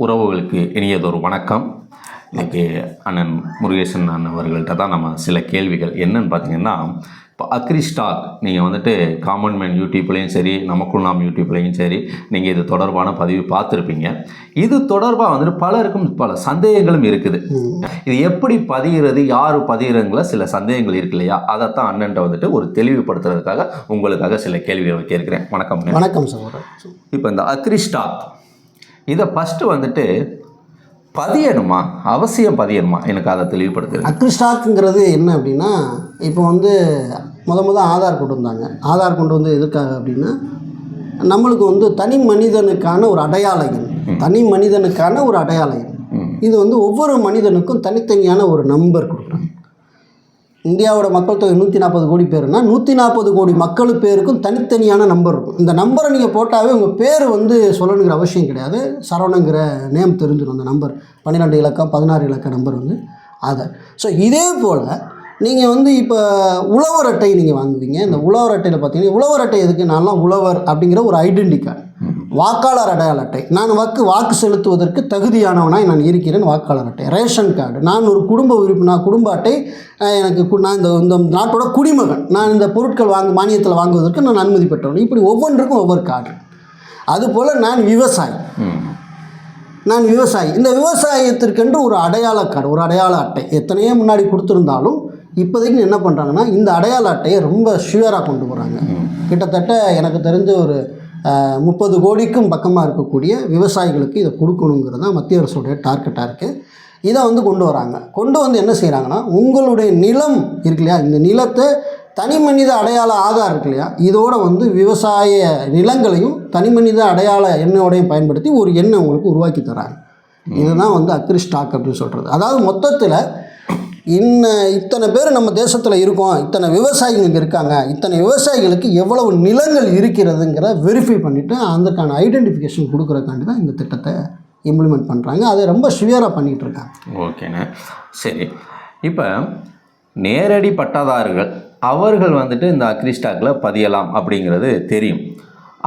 உறவுகளுக்கு இனியதொரு வணக்கம். இன்னைக்கு அண்ணன் முருகேசன் அண்ணன் அவர்கள்ட்ட தான் நம்ம சில கேள்விகள். என்னன்னு பார்த்தீங்கன்னா இப்போ அக்ரி ஸ்டாக் நீங்கள் வந்துட்டு காமன் மேன் யூடியூப்லேயும் சரி நமக்குள் நாம் யூடியூப்லேயும் சரி நீங்கள் இது தொடர்பான பதிவு பார்த்துருப்பீங்க. இது தொடர்பாக வந்துட்டு பலருக்கும் பல சந்தேகங்களும் இருக்குது. இது எப்படி பதிகிறது யார் பதிகிறதுங்கள சில சந்தேகங்கள் இருக்கு இல்லையா? அதைத்தான் அண்ணன்ட்ட வந்துட்டு ஒரு தெளிவுபடுத்துறதுக்காக உங்களுக்காக சில கேள்விகள் கேட்குறேன். வணக்கம் வணக்கம் சகோதரர். இப்போ இந்த அக்ரி ஸ்டாக் இதை ஃபஸ்ட்டு வந்துட்டு பதியணுமா? அவசியம் பதியணுமா? எனக்கு அதை தெளிவுபடுத்துது அக்ரி ஸ்டாக்குங்கிறது என்ன அப்படின்னா இப்போ வந்து முத முத ஆதார் கொண்டு வந்தாங்க. ஆதார் கொண்டு வந்து எதுக்காக அப்படின்னா நம்மளுக்கு வந்து தனி மனிதனுக்கான ஒரு அடையாள எண் தனி மனிதனுக்கான ஒரு அடையாள எண். இது வந்து ஒவ்வொரு மனிதனுக்கும் தனித்தனியான ஒரு நம்பர் கொடுக்குறாங்க. இந்தியாவோட மக்கள் தொகை நூற்றி நாற்பது கோடி பேருனா நூற்றி நாற்பது கோடி மக்கள் பேருக்கும் தனித்தனியான நம்பர் இருக்கும். இந்த நம்பரை நீங்கள் போட்டாவே உங்கள் பேர் வந்து சொல்லணுங்கிற அவசியம் கிடையாது. சரவணங்கிற நேம் தெரிஞ்சிடும் அந்த நம்பர். பன்னிரெண்டு இலக்கம் பதினாறு இலக்க நம்பர் வந்து அதை. ஸோ இதே போல் நீங்கள் வந்து இப்போ உழவர் அட்டை நீங்கள் வாங்குவீங்க. இந்த உழவர் அட்டையில் பார்த்தீங்கன்னா உழவர் அட்டை எதுக்கு? நான்லாம் உழவர் அப்படிங்கிற ஒரு ஐடென்டி கார்டு வாக்காளர் அடையாள அட்டை. நான் வாக்கு வாக்கு செலுத்துவதற்கு தகுதியானவனாய் நான் இருக்கிறேன் வாக்காளர் அட்டை. Ration card. நான் ஒரு குடும்ப உறுப்பினர் குடும்ப அட்டை எனக்கு கு- நான் இந்த இந்த நாட்டோட குடிமகன். நான் இந்த பொருட்கள் வாங்க மானியத்தில் வாங்குவதற்கு நான் அனுமதி பெற்றவன். இப்படி ஒவ்வொன்றுக்கும் ஒவ்வொரு கார்டு அதுபோல் நான் விவசாயி. நான் விவசாயி. இந்த விவசாயத்திற்கென்று ஒரு அடையாள கார்டு ஒரு அடையாள அட்டை. எத்தனையோ முன்னாடி கொடுத்துருந்தாலும் இப்போதைக்கு என்ன பண்ணுறாங்கன்னா இந்த அடையாள அட்டையை ரொம்ப ஷுவராக கொண்டு போகிறாங்க கிட்டத்தட்ட எனக்கு தெரிஞ்ச ஒரு முப்பது கோடிக்கும் பக்கமாக இருக்கக்கூடிய விவசாயிகளுக்கு இதை கொடுக்கணுங்கிறது தான் மத்திய அரசுடைய டார்கெட்டாக இருக்குது இதை வந்து கொண்டு வராங்க. கொண்டு வந்து என்ன செய்கிறாங்கன்னா உங்களுடைய நிலம் இருக்கு இல்லையா இந்த நிலத்தை தனி மனித அடையாள ஆதார் இருக்கு இல்லையா இதோட வந்து விவசாய நிலங்களையும் தனி மனித அடையாள எண்ணோடையும் பயன்படுத்தி ஒரு எண்ணை உங்களுக்கு உருவாக்கி தராங்க. இதுதான் வந்து அக்ரி ஸ்டாக் அப்படின்னு சொல்கிறது அதாவது மொத்தத்தில் இன்ன இத்தனை பேர் நம்ம தேசத்தில் இருக்கோம் இத்தனை விவசாயிகள் இங்கே இருக்காங்க இத்தனை விவசாயிகளுக்கு எவ்வளவு நிலங்கள் இருக்கிறதுங்கிற வெரிஃபை பண்ணிவிட்டு அதற்கான ஐடென்டிஃபிகேஷன் கொடுக்குறக்காண்டி தான் இந்த திட்டத்தை இம்ப்ளிமெண்ட் பண்ணுறாங்க அதை ரொம்ப சிவியராக பண்ணிகிட்டு இருக்காங்க. ஓகேண்ணே. சரி. இப்போ நேரடி பட்டாதாரர்கள் அவர்கள் வந்துட்டு இந்த அக்ரிஸ்டாக்கில் பதியலாம் அப்படிங்கிறது தெரியும்.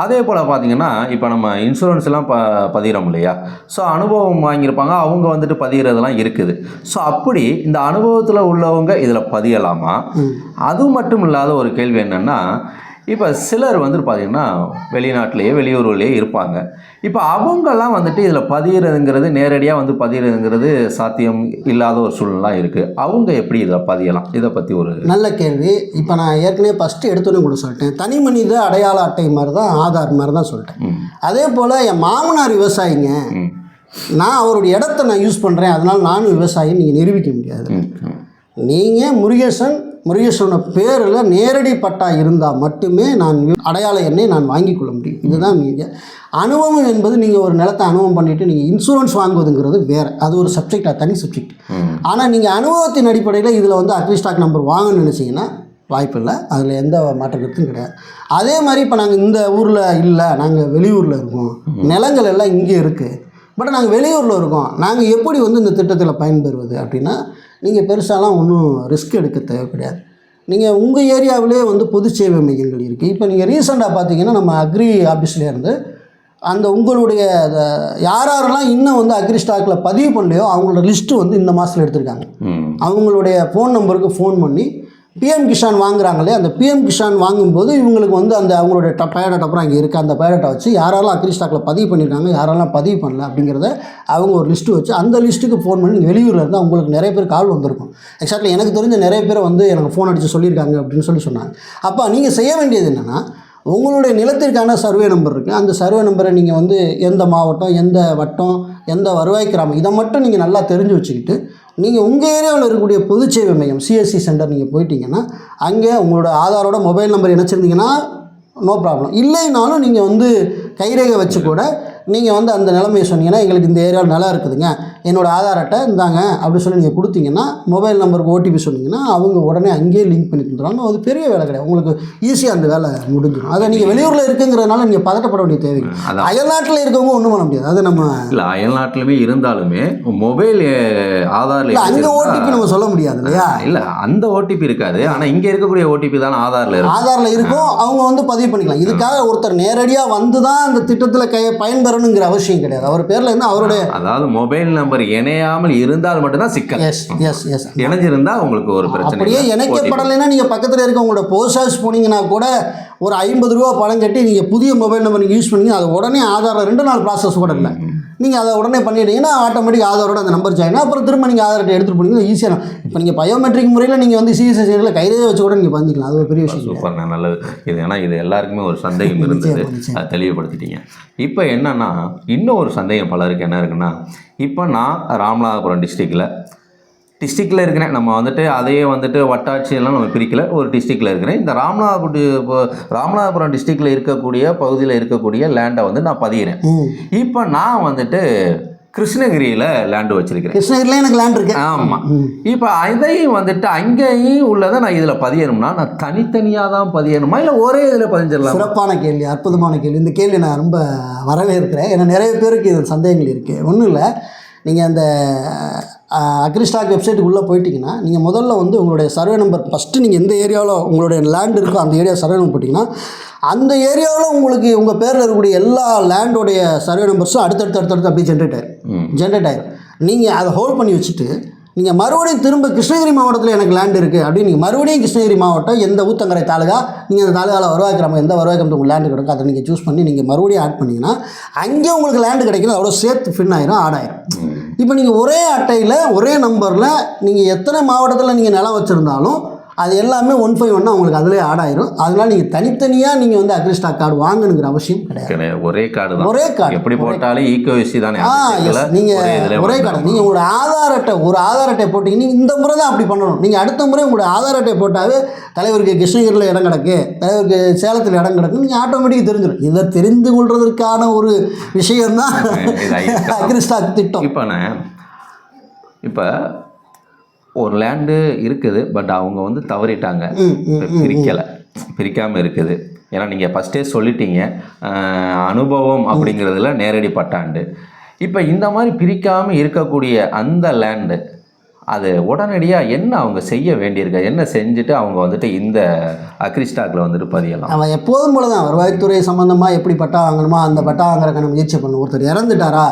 அதே போல் பார்த்தீங்கன்னா இப்போ நம்ம இன்சூரன்ஸ் எல்லாம் ப பதிகிறோம் இல்லையா? ஸோ அனுபவம் வாங்கியிருப்பாங்க அவங்க வந்துட்டு பதிகிறதெல்லாம் இருக்குது. ஸோ அப்படி இந்த அனுபவத்தில் உள்ளவங்க இதில் பதியலாமா? அது மட்டும் இல்லாத ஒரு கேள்வி என்னென்னா இப்போ சிலர் வந்துட்டு பார்த்தீங்கன்னா வெளிநாட்டிலேயே வெளியூர்லேயே இருப்பாங்க. இப்போ அவங்கெல்லாம் வந்துட்டு இதில் பதிகிறதுங்கிறது நேரடியாக வந்து பதிகிறதுங்கிறது சாத்தியம் இல்லாத ஒரு சூழ்நிலாம் இருக்குது அவங்க எப்படி இதில் பதியலாம்? இதை பற்றி ஒரு நல்ல கேள்வி. இப்போ நான் ஏற்கனவே ஃபஸ்ட்டு எடுத்தோன்னே கூட சொல்லிட்டேன். தனி மனித அடையாள அட்டை மாதிரி தான் ஆதார் மாதிரி தான் சொல்லிட்டேன் அதே போல் என் மாமனார் விவசாயிங்க நான் அவருடைய இடத்த நான் யூஸ் பண்ணுறேன் அதனால் நானும் விவசாயின்னு நீங்கள் நிரூபிக்க முடியாது. நீங்கள் முருகேசன் முருகேசனோட பேரில் நேரடி பட்டா இருந்தால் மட்டுமே நான் அடையாள எண்ணை நான் வாங்கிக் கொள்ள முடியும். இதுதான் நீங்கள் அனுபவம் என்பது நீங்கள் ஒரு நிலத்தை அனுபவம் பண்ணிவிட்டு நீங்கள் இன்சூரன்ஸ் வாங்குவதுங்கிறது வேறு. அது ஒரு சப்ஜெக்ட் அது தனி சப்ஜெக்ட் ஆனால் நீங்கள் அனுபவத்தின் அடிப்படையில் இதில் வந்து அக்ரி ஸ்டாக் நம்பர் வாங்கணும்னு நினச்சிங்கன்னா வாய்ப்பு இல்லை. அதில் எந்த மாற்று கருத்தும் கிடையாது. அதே மாதிரி இப்போ நாங்கள் இந்த ஊரில் இல்லை நாங்கள் வெளியூரில் இருக்கோம். நிலங்கள் எல்லாம் இங்கே இருக்குது பட் நாங்கள் வெளியூரில் இருக்கோம். நாங்கள் எப்படி வந்து இந்த திட்டத்தில் பயன்பெறுவது அப்படின்னா நீங்கள் பெருசாலாம் ஒன்றும் ரிஸ்க் எடுக்க தேவை கிடையாது. நீங்கள் உங்கள் ஏரியாவிலே வந்து பொது சேவை மையங்கள் இருக்குது இப்போ நீங்கள் ரீசெண்டாக பார்த்தீங்கன்னா நம்ம அக்ரி ஆஃபீஸ்லேயே இருந்து அந்த உங்களுடைய யாரெல்லாம் இன்னும் வந்து அக்ரி ஸ்டாக்கில் பதிவு பண்ணலையோ அவங்களோட லிஸ்ட்டு வந்து இந்த மாதத்தில் எடுத்திருக்காங்க. அவங்களுடைய ஃபோன் நம்பருக்கு ஃபோன் பண்ணி பிஎம் கிஷான் வாங்குறாங்களே அந்த பிஎம் கிஷான் வாங்கும்போது இவங்களுக்கு வந்து அந்த அவங்களுடைய ட பயோடேட்டா அப்புறம் அங்கே இருக்குது அந்த பயோடேட்டா வச்சு யாரெல்லாம் அக்ரி ஸ்டாக்கில் பதிவு பண்ணியிருக்காங்க யாரெல்லாம் பதிவு பண்ணல அப்படிங்கிறத அவங்க ஒரு லிஸ்ட்டு வச்சு அந்த லிஸ்ட்டுக்கு ஃபோன் பண்ணி வெளியூரில் இருந்தால் அவங்களுக்கு நிறைய பேர் கால் வந்திருக்கும். எக்ஸாக்ட்லி எனக்கு தெரிஞ்ச நிறைய பேர் வந்து எனக்கு ஃபோன் அடித்து சொல்லியிருக்காங்க அப்படின்னு சொல்லி சொன்னாங்க. அப்போ நீங்கள் செய்ய வேண்டியது என்னென்னா உங்களுடைய நிலத்திற்கான சர்வே நம்பர் இருக்குது அந்த சர்வே நம்பரை நீங்கள் வந்து எந்த மாவட்டம் எந்த வட்டம் எந்த வருவாய் கிராமம் இதை மட்டும் நீங்கள் நல்லா தெரிஞ்சு வச்சுக்கிட்டு நீங்கள் உங்கள் ஏரியாவில் இருக்கக்கூடிய பொது சேவை மையம் சிஎஸ்சி சென்டர் நீங்கள் போயிட்டீங்கன்னா அங்கே உங்களோட ஆதாரோட மொபைல் நம்பர் இணைச்சிருந்தீங்கன்னா நோ ப்ராப்ளம் இல்லைனாலும் நீங்கள் வந்து கைரேகை வச்சு கூட நீங்கள் வந்து அந்த நிலைமையை சொன்னீங்கன்னா எங்களுக்கு இந்த ஏரியாவில் நிலம் இருக்குதுங்க. என்னோட ஆதார் அட்டை இந்தாங்க அப்படி சொல்லி நீங்கள் கொடுத்தீங்கன்னா மொபைல் நம்பருக்கு ஓடிபி சொன்னீங்கன்னா அவங்க உடனே அங்கேயே லிங்க் பண்ணி தந்துடுவாங்க அது பெரிய வேலை கிடையாது. உங்களுக்கு ஈஸியாக அந்த வேலை முடிஞ்சிடும். அதை நீங்கள் வெளியூரில் இருக்குங்கிறதுனால நீங்கள் பதட்டப்பட வேண்டிய தேவைங்க அயல்நாட்டில் இருக்கவங்க ஒன்றும் பண்ண முடியாது. அது நம்ம இல்லை அயல்நாட்டிலுமே இருந்தாலுமே மொபைல் ஆதாரில் அங்கே ஓடிபி நம்ம சொல்ல முடியாது இல்லையா? இல்லை அந்த ஓடிபி இருக்காது. ஆனால் இங்கே இருக்கக்கூடிய ஓடிபி தானே ஆதாரில் இருக்கும். ஆதாரில் இருக்கும். அவங்க வந்து பதிவு பண்ணிக்கலாம். இதுக்காக ஒருத்தர் நேரடியாக வந்து தான் அந்த திட்டத்தில் கை பயன்பெறணுங்கிற அவசியம் கிடையாது. அவர் பேரில் இருந்து அவருடைய அதாவது மொபைல் நம்பர் இணையாமல் இருந்தால் மட்டும்தான் சிக்கல். எஸ் எஸ் எஸ் இணைஞ்சிருந்தா உங்களுக்கு ஒரு பிரச்சனை அப்படியே. இணைக்கப்படலைன்னா நீங்கள் பக்கத்தில் இருக்க உங்களோட போஸ்ட் ஆஃபீஸ் போனீங்கன்னா கூட ஒரு ஐம்பது ரூபா பணம் கட்டி நீங்கள் புதிய மொபைல் நம்பர் நீங்கள் யூஸ் பண்ணி அது உடனே ஆதாரில் ரெண்டு நாள் ப்ராசஸ் கூட இல்லை. நீங்கள் அதை உடனே பண்ணிட்டீங்கன்னா ஆட்டோமேட்டிக் ஆதாரோட அந்த நம்பர் ஜாயின் அப்புறம் திரும்ப நீங்கள் ஆதார் அட்டை எடுத்துகிட்டு போனீங்கன்னா ஈஸியாக இப்போ நீங்கள் பயோமெட்ரிக் முறையில் நீங்கள் வந்து சிஎஸ்எஸ்சியில் கையிலே வச்சு கூட நீங்கள் பண்ணிக்கலாம் அது ஒரு பெரிய விஷயம். சூப்பர்ண்ணா நல்லது. இது ஏன்னா இது எல்லாருக்குமே ஒரு சந்தேகம் இருந்தது. அதை தெளிவுபடுத்திட்டீங்க. இப்போ என்னன்னா இன்னும் ஒரு சந்தேகம் பலருக்கு என்ன இருக்குன்னா இப்போ நான் ராமநாதபுரம் டிஸ்ட்ரிக்டில் டிஸ்ட்ரிக்டில் இருக்கிறேன். நம்ம வந்துட்டு அதையே வந்துட்டு வட்டாட்சியெல்லாம் நம்ம பிரிக்கல. ஒரு டிஸ்ட்ரிக்டில் இருக்கிறேன். இந்த ராமநாதபுரம் இப்போ ராமநாதபுரம் டிஸ்ட்ரிக்டில் இருக்கக்கூடிய பகுதியில் இருக்கக்கூடிய லேண்டை வந்து நான் பதிகிறேன் இப்போ நான் வந்துட்டு கிருஷ்ணகிரியில் லேண்டு வச்சிருக்கிறேன். கிருஷ்ணகிரியில் எனக்கு லேண்ட் இருக்கு. ஆமாம் இப்போ அதையும் வந்துட்டு அங்கேயும் உள்ளதை நான் இதில் பதியணும்னா நான் தனித்தனியாக தான் பதியணுமா? இல்லை ஒரே இதில் பதிஞ்சிடலாம்? சிறப்பான கேள்வி அற்புதமான கேள்வி. இந்த கேள்வி நான் ரொம்ப வரவேற்கிறேன். ஏன்னா நிறைய பேருக்கு இது சந்தேகங்கள் இருக்குது ஒன்றும் இல்லை. நீங்கள் அந்த அக்ரிஸ்டாக் வெப்சைட்டுக்கு உள்ளே போயிட்டீங்கன்னா நீங்கள் முதல்ல வந்து உங்களுடைய சர்வே நம்பர் ஃபஸ்ட்டு நீங்கள் எந்த ஏரியாவில் உங்களுடைய லேண்ட் இருக்கோ அந்த ஏரியா சர்வே நம்பர் போட்டிங்கன்னா அந்த ஏரியாவில் உங்களுக்கு உங்கள் பேரில் இருக்கக்கூடிய எல்லா லேண்டோடைய சர்வே நம்பர்ஸும் அடுத்தடுத்து அடுத்தடுத்து அப்படியே ஜென்ரேட் ஆயிரும். ஜென்ரேட் ஆயிரும். நீங்கள் அதை ஹோல்ட் பண்ணி வச்சுட்டு நீங்கள் மறுபடியும் திரும்ப கிருஷ்ணகிரி மாவட்டத்தில் எனக்கு லேண்ட் இருக்குது அப்படின்னு நீங்கள் மறுபடியும் கிருஷ்ணகிரி மாவட்டம் எந்த ஊத்தங்கரை தாலுகா நீங்கள் அந்த தாலுகாவில் வருவாய் கிராமம் எந்த வருவாய் கிராமத்துக்கு உங்களுக்கு லேண்டு கிடைக்கும் அதை நீங்கள் சூஸ் பண்ணி நீங்கள் மறுபடியும் ஆட் பண்ணிங்கன்னா அங்கே உங்களுக்கு லேண்டு கிடைக்கல அவ்வளோ சேர்த்து ஃபின் ஆயிரும் ஆட் ஆயிரும். இப்போ நீங்கள் ஒரே அட்டையில் ஒரே நம்பரில் நீங்கள் எத்தனை மாவட்டத்தில் நீங்கள் நிலம் வச்சுருந்தாலும் அது எல்லாமே ஒன் ஃபைவ் ஒன்னா உங்களுக்கு அதிலே ஆட் ஆயிரும். அதனால் நீங்கள் தனித்தனியாக நீங்கள் வந்து அக்ரிஸ்டாக் கார்டு வாங்கணுங்கிற அவசியம் கிடையாது. ஒரே கார்டு தான். ஒரே கார்டு எப்படி போட்டாலும் ஈகோவிசி தானே. ஆ நீங்கள் ஒரே. கடை நீங்கள் உங்களோட ஆதார் அட்டை ஒரு ஆதார் அட்டை போட்டிங்கன்னா இந்த முறை தான் அப்படி பண்ணணும். நீங்கள் அடுத்த முறை உங்களோட ஆதார் அட்டை போட்டாவே தலைவருக்கு கிருஷ்ணகிரியில் இடம் கிடக்கு தலைவருக்கு சேலத்தில் இடம் கிடக்கு நீங்கள் ஆட்டோமேட்டிக்காக தெரிஞ்சிடும். இதை தெரிந்து கொள்வதற்கான ஒரு விஷயம்தான் இது ஐ- அக்ரிஸ்டாக் திட்டம். இப்போ இப்போ ஒரு லேண்டு இருக்குது பட் அவங்க வந்து தவறிட்டாங்க. பிரிக்கலை. பிரிக்காமல் இருக்குது. ஏன்னா நீங்கள் ஃபஸ்ட்டே சொல்லிட்டீங்க. அனுபவம் அப்படிங்கிறதுல நேரடி பட்டாண்டு இப்போ இந்த மாதிரி பிரிக்காமல் இருக்கக்கூடிய அந்த லேண்டு அது உடனடியாக என்ன அவங்க செய்ய வேண்டியிருக்கு என்ன செஞ்சுட்டு அவங்க வந்துட்டு இந்த அக்ரிஸ்டாக்கில் வந்துட்டு பதியலாம். அவன் எப்போதும் போல தான் வருவாய்த்துறை சம்மந்தமாக எப்படி பட்டா வாங்கணுமோ அந்த பட்டா வாங்குறதுக்கான முயற்சி பண்ணும். ஒருத்தர் இறந்துட்டாரா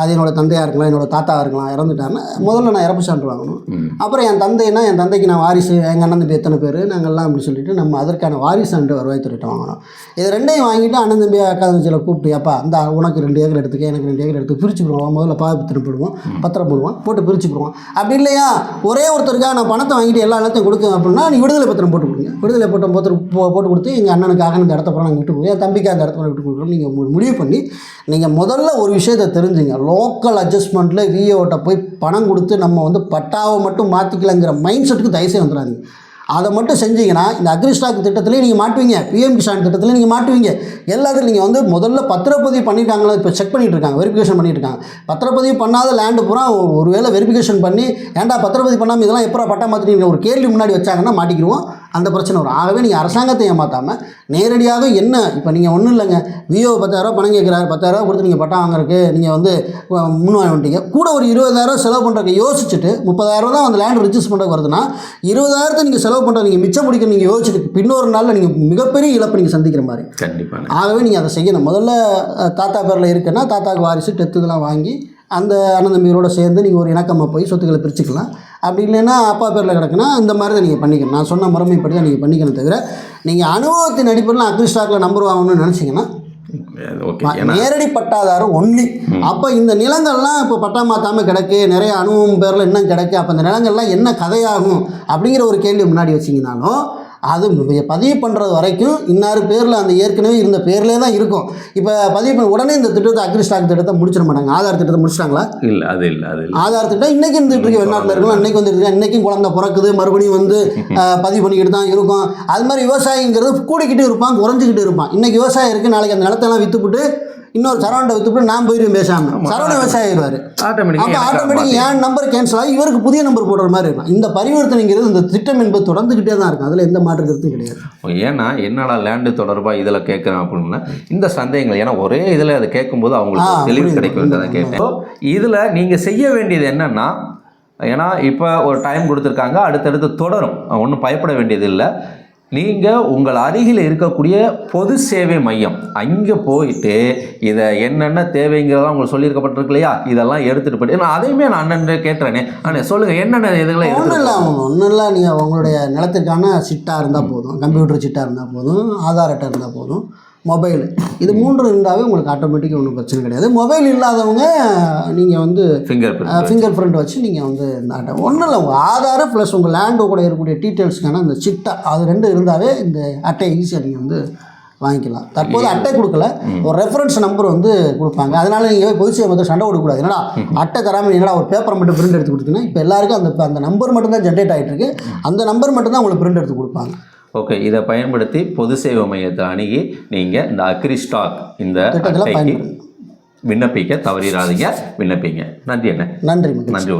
அது என்னோட தந்தையாக இருக்கலாம் என்னோட தாத்தாவாக இருக்கலாம் இறந்துட்டாருன்னா முதல்ல நான் இறப்பு சான்று வாங்கணும். அப்புறம் என் தந்தைனா என் தந்தைக்கு நான் வாரிசு எங்கள் அண்ணன் தம்பி எத்தனை பேர் நாங்கள்லாம் அப்படி சொல்லிட்டு நம்ம அதற்கான வாரிசு சான்று வருவாய்த்துறையிட்ட வாங்கணும். இது ரெண்டையும் வாங்கிட்டு அண்ணன் தம்பி அக்கா தங்கச்சியில் கூப்பிட்டு அப்பா அந்த உனக்கு ரெண்டு ஏக்கர் எடுத்துக்க எனக்கு ரெண்டு ஏக்கர் எடுத்து பிரிச்சுக்கிடுவோம். முதல்ல பாத்திரம் போடுவோம் பத்திரம் போடுவோம் போட்டு பிரிச்சுக்கிடுவோம். அப்படி இல்லையா ஒரே ஒருத்தருக்காக நான் பணத்தை வாங்கிட்டு எல்லா இடத்தையும் கொடுக்க அப்படின்னா நீ விடுதலை பத்திரம் போட்டு கொடுங்க. விடுதலை பத்திரம் பத்திரம் போ- போட்டு கொடுத்து எங்கள் அண்ணனுக்காக இந்த இடத்த பூரா நாங்கள் விட்டு கொடுக்குறோம் என் தம்பிக்காக அந்த இடத்துல விட்டு கொடுக்குறோம் நீங்கள் முடிவு பண்ணி நீங்கள் முதல்ல ஒரு விஷயத்தை தெரிஞ்சுங்க. லோக்கல் அட்ஜஸ்ட்மெண்ட்டில் விஏஓட்ட போய் பணம் கொடுத்து நம்ம வந்து பட்டாவை மட்டும் மாற்றிக்கலாங்கிற மைண்ட் செட்டுக்கு தயசே வந்துடாதீங்க. அதை மட்டும் செஞ்சீங்கன்னா இந்த அக்ரிஸ்டாக் திட்டத்திலே நீங்கள் மாட்டுவீங்க. பிஎம் கிசான் திட்டத்தில் நீங்கள் மாட்டுவீங்க. எல்லாத்துலையும் நீங்கள் வந்து முதல்ல பத்திரப்பதிவு பண்ணியிருக்காங்களா இப்போ செக் பண்ணிட்டு இருக்காங்க வெரிஃபிகேஷன் பண்ணிட்டு இருக்காங்க பத்திரப்பதிவு பண்ணாத லேண்டு பூரா ஒரு- வேளை வெரிஃபிகேஷன் பண்ணி ஏன்டா பத்திரப்பதிவு பண்ணாமல் இதெல்லாம் எப்போ பட்டா மாற்றிட்டீங்க ஒரு கேள்வி முன்னாடி வச்சாங்கன்னா மாட்டிக்கிடுவோம் அந்த பிரச்சனை வரும். ஆகவே நீங்கள் அரசாங்கத்தை ஏமாற்றாமல் நேரடியாக என்ன இப்போ நீங்கள் ஒன்றும் இல்லைங்க. விஓ பத்தாயிரரூவா பணம் கேட்குறாரு பத்தாயிரரூவா கொடுத்து நீங்கள் பட்டா வாங்குறதுக்கு நீங்கள் வந்து முன் வந்துட்டீங்க. கூட ஒரு இருபதாயிரம் செலவு பண்ணுறதுக்கு யோசிச்சுட்டு முப்பதாயிரம் தான் அந்த லேண்ட் ரிஜிஸ்டர் பண்ணுறதுக்கு வருதுன்னா இருபதாயிரத்தை நீங்கள் செலவு பண்ணுற நீங்கள் மிச்சம் பிடிக்க நீங்கள் யோசிச்சுட்டு பின்னொரு நாளில் நீங்கள் மிகப்பெரிய இழப்பை நீங்கள் சந்திக்கிற மாதிரி. கண்டிப்பாக ஆகவே நீங்கள் அதை செய்யணும். முதல்ல தாத்தா பேரில் இருக்குன்னா தாத்தாக்கு வாரிசு டெத்து இதெல்லாம் வாங்கி அந்த அண்ணன் தம்பிகளோட சேர்ந்து நீங்கள் ஒரு இணக்கமாக போய் சொத்துக்களை பிரிச்சுக்கலாம். அப்படி இல்லைன்னா அப்பா பேரில் கிடக்குன்னா இந்த மாதிரி தான் நீங்கள் பண்ணிக்கணும். நான் சொன்ன முறைமைப்படி தான் நீங்கள் பண்ணிக்கணும் தவிர நீங்கள் அனுபவத்தின் அடிப்படையில் அக்ரி ஸ்டாக்கில் நம்பர் வாங்கணும்னு நினச்சிங்கன்னா நேரடி பட்டாதாரம் ஒன்லி அப்போ இந்த நிலங்கள்லாம் இப்போ பட்டா மாத்தாமல் கிடக்கு நிறைய அனுபவம் பேரில் இன்னும் கிடக்கு. அப்போ இந்த நிலங்கள்லாம் என்ன கதையாகும் அப்படிங்கிற ஒரு கேள்வி முன்னாடி வச்சிங்கனாலும் அது பதிவு பண்ணுறது வரைக்கும் இன்னார் பேரில் அந்த ஏற்கனவே இருந்த பேர்லேயே தான் இருக்கும். இப்போ பதிவு பண்ண உடனே இந்த திட்டத்தை அக்ரி ஸ்டாக் திட்டத்தை முடிச்சிட மாட்டாங்க. ஆதார் திட்டத்தை முடிச்சிட்டாங்களா? இல்லை அது இல்லை அது ஆதார் திட்டம் இன்றைக்கி இருந்துட்டு இருக்கு. வெளிநாட்டில் இருக்கலாம் இன்றைக்கி வந்துட்டு இருக்கு இன்றைக்கும் குழந்தை பிறக்குது மறுபடியும் வந்து பதிவு பண்ணிக்கிட்டு தான் இருக்கும். அது மாதிரி விவசாயிங்கிறது கூடிக்கிட்டு இருப்பான் குறைஞ்சிக்கிட்டு இருப்பான். இன்றைக்கி விவசாயம் இருக்குது நாளைக்கு அந்த நிலத்தெல்லாம் விற்றுப்புட்டு இன்னொரு சரவணை வித்துட்டு நான் போயிடுவேன் பேசாம. சரவண விவசாயி ஆயிடுவாரு அப்போ ஆட்டோமேட்டிக் என் நம்பர் கேன்சல் ஆகி இவருக்கு புதிய நம்பர் போடுற மாதிரி இருக்கும். இந்த பரிவர்த்தனைங்கிறது இந்த திட்டம் என்பது தொடர்ந்துக்கிட்டே தான் இருக்கும். அதில் எந்த மாற்று கருத்தும் கிடையாது. ஏன்னா என்னடா லேண்டு தொடர்பாக இதில் கேட்குறேன் அப்படின்னா இந்த சந்தேகங்கள் ஏன்னா ஒரே இதில் அதை கேட்கும்போது அவங்களுக்கு தெளிவு கிடைக்கும் கேட்டேன். இதில் நீங்கள் செய்ய வேண்டியது என்னன்னா ஏன்னா இப்போ ஒரு டைம் கொடுத்துருக்காங்க அடுத்தடுத்து தொடரும். ஒன்றும் பயப்பட வேண்டியது இல்லை. நீங்கள் உங்கள் அருகில் இருக்கக்கூடிய பொது சேவை மையம். அங்கே போயிட்டு இதை என்னென்ன தேவைங்கிறதெல்லாம் உங்களுக்கு சொல்லியிருக்கப்பட்டிருக்கு இல்லையா? இதெல்லாம் எடுத்துகிட்டு போயிட்டு நான் அதையுமே நான் அண்ணன் கேட்டுறேனே. அண்ணே சொல்லுங்கள் என்னென்ன இதெல்லாம் ஒன்றும் இல்லை ஒன்றும் இல்லை. நீங்கள் உங்களுடைய நிலத்திற்கான சிட்டாக இருந்தால் போதும் கம்ப்யூட்டர் சிட்டாக இருந்தால் போதும் ஆதார் அட்டை இருந்தால் போதும். மொபைல். இது மூன்று இருந்தாவே உங்களுக்கு ஆட்டோமேட்டிக்காக ஒன்றும் பிரச்சனை கிடையாது. மொபைல் இல்லாதவங்க நீங்கள் வந்து ஃபிங்கர் ஃபிங்கர் பிரிண்ட் வச்சு நீங்கள் வந்து இந்த அட்டை ஒன்றும் இல்லை. உங்கள் ஆதார் ப்ளஸ் உங்கள் லேண்டு கூட இருக்கக்கூடிய டீட்டெயில்ஸ்க்கான இந்த சிட்டா அது ரெண்டு இருந்தாவே இந்த அட்டையை ஈஸியாக நீங்கள் வந்து வாங்கிக்கலாம். தற்போது அட்டை கொடுக்கல. ஒரு ரெஃபரன்ஸ் நம்பர் வந்து கொடுப்பாங்க. அதனால நீங்கள் பொதுச்சேவை வந்து சண்டை கொடுக்கக்கூடாது என்னடா அட்டை தராமல் என்னடா ஒரு பேப்பரை மட்டும் பிரிண்ட் எடுத்து கொடுத்தீங்கன்னா இப்போ எல்லாருக்கும் அந்த அந்த நம்பர் மட்டும் தான் ஜென்ரேட் ஆகிட்டு இருக்கு அந்த நம்பர் மட்டும் தான் உங்களுக்கு பிரிண்ட் எடுத்து கொடுப்பாங்க. ஓகே இதை பயன்படுத்தி பொது சேவை மையத்தை அணுகி நீங்கள் இந்த அக்ரி ஸ்டாக் இந்த அட்டைக்கு விண்ணப்பிக்க தவறிடாதீங்க. விண்ணப்பிங்க. நன்றி அண்ணே. நன்றி நன்றி.